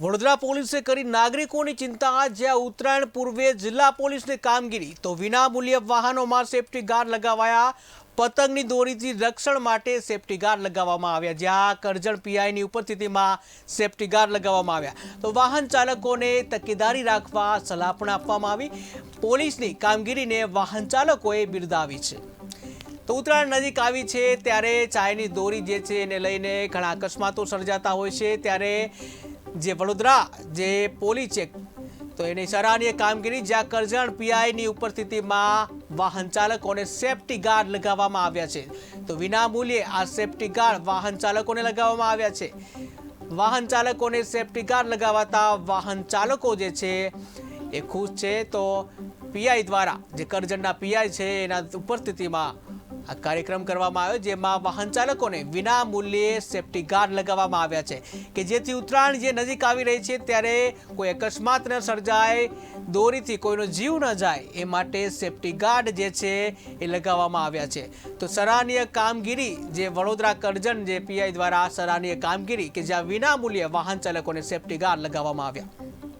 વડોદરા પોલીસે કરી નાગરિકોની ચિંતા જ્યાં ઉત્તરાયણ પૂર્વે જિલ્લા પોલીસની કામગીરી તો વિનામૂલ્ય વાહનોમાં સેફટી ગાર્ડ લગાવાયા. પતંગની દોરીથી રક્ષણ માટે સેફટી ગાર્ડ લગાવવામાં આવ્યા. જ્યાં કરજણ પીઆઈની ઉપસ્થિતિમાં સેફટી ગાર્ડ લગાવવામાં આવ્યા. તો વાહન ચાલકોને તકેદારી રાખવા સલાહ પણ આપવામાં આવી. પોલીસની કામગીરીને વાહન ચાલકોએ બિરદાવી છે. તો ઉત્તરાયણ નજીક આવી છે, ત્યારે ચાયની દોરી જે છે એને લઈને ઘણા અકસ્માતો સર્જાતા હોય છે. ત્યારે જે વડોદરા, જે પોલી છે, તો એની સરાહનીય કામગીરી, જ્યાં કરજણ પીઆઈની ઉપસ્થિતિમાં વાહન ચાલકોને સેફટી ગાર્ડ લગાવવામાં આવ્યા છે. તો વિના મૂલ્યે આ સેફટી ગાર્ડ વાહન ચાલકોને લગાવવામાં આવ્યા છે. વાહન ચાલકોને સેફટી ગાર્ડ લગાવાતા વાહન ચાલકો જે છે એ ખુશ છે. તો પીઆઈ દ્વારા, જે કરજણના પીઆઈ છે, એના ઉપસ્થિતિમાં આ કાર્યક્રમ કરવામાં આવ્યો, જેમાં વાહન ચાલકોને વિના મૂલ્યે સેફટી ગાર્ડ લગાવવામાં આવ્યા છે. કે જેથી ઉત્તરાયણ જે નજીક આવી રહી છે, ત્યારે કોઈ અકસ્માત ન સર્જાય, દોરીથી કોઈનો જીવ ન જાય, એ માટે સેફટી ગાર્ડ જે છે, એ લગાવવામાં આવ્યા છે. તો સરાહનીય કામગીરી જે વડોદરા કરજણ જે પીઆઈ દ્વારા સરાહનીય કામગીરી કે જ્યાં વિના મૂલ્યે વાહન ચાલકોને સેફટી ગાર્ડ લગાવવામાં આવ્યા.